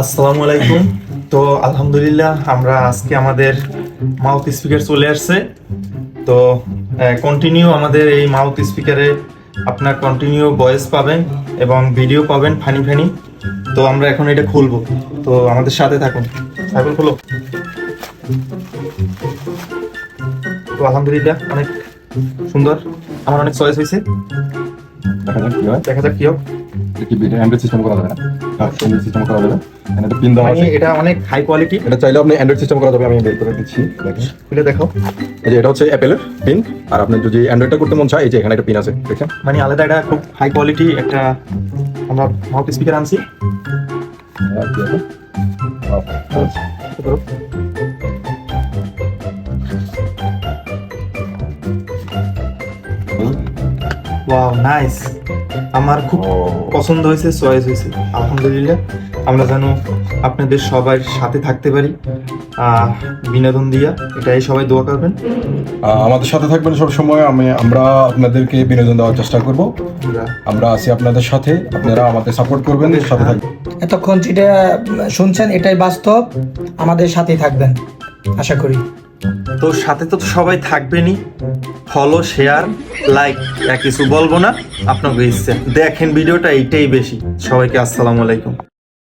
আসসালামু আলাইকুম। তো আলহামদুলিল্লাহ, আমরা আজকে আমাদের মাউথ স্পিকার চলে আসছে। তো কন্টিনিউ আমাদের এই মাউথ স্পিকারে আপনার কন্টিনিউ ভয়েস পাবেন এবং ভিডিও পাবেন ফানি ফানি। তো আমরা এখন এটা খুলবো। তো আমাদের সাথে থাকুন। সাইকেল খুলো। তো আলহামদুলিল্লাহ, অনেক সুন্দর। আমার অনেক চয়েস হয়েছে। দেখা যাক কি হয়। দেখা যাক কি হোক অ্যান্ড্রয়েড সিস্টেম করা যাবে না। অ্যান্ড্রয়েড সিস্টেম করা যাবে এখানে একটা পিন দেওয়া মানে আছে। এটা অনেক হাই কোয়ালিটি এটা চাইলে আপনি অ্যান্ড্রয়েড সিস্টেম করা যাবে আমি বের করে দিচ্ছি দেখেন। খুলে দেখো এই যে এটা হচ্ছে অ্যাপেলের পিন আর আপনি যদি অ্যান্ড্রয়েডটা করতে মন চায় এই যে এখানে একটা পিন আছে দেখছেন? মানে আলাদা একটা খুব হাই কোয়ালিটি একটা আমরা মাউথ স্পিকার আনছি। ওয়াও নাইস আমার খুব পছন্দ হয়েছে চয়েস হয়েছে। আলহামদুলিল্লাহ আমরা যেন আপনাদের সবার সাথে থাকতে পারি। আহ, বিনোদন দিয়া এটাই সবাই দোয়া করবেন। আমাদের সাথে থাকবেন সব সময় আমি আমরা আপনাদেরকে বিনোদন দেওয়ার চেষ্টা করব। আমরা আমরা আছি আপনাদের সাথে আপনারা আমাদের সাপোর্ট করবেন সাথে থাকবেন। এতক্ষণ যেটা শুনছেন এটাই বাস্তব আমাদের সাথেই থাকবেন। আশা করি। তো সাথে তো সবাই থাকবেনি ফলো শেয়ার লাইক কিছু বলব না। আপনাকে ইচ্ছে। দেখেন ভিডিওটা, এইটাই বেশি। সবাইকে আসসালামু আলাইকুম।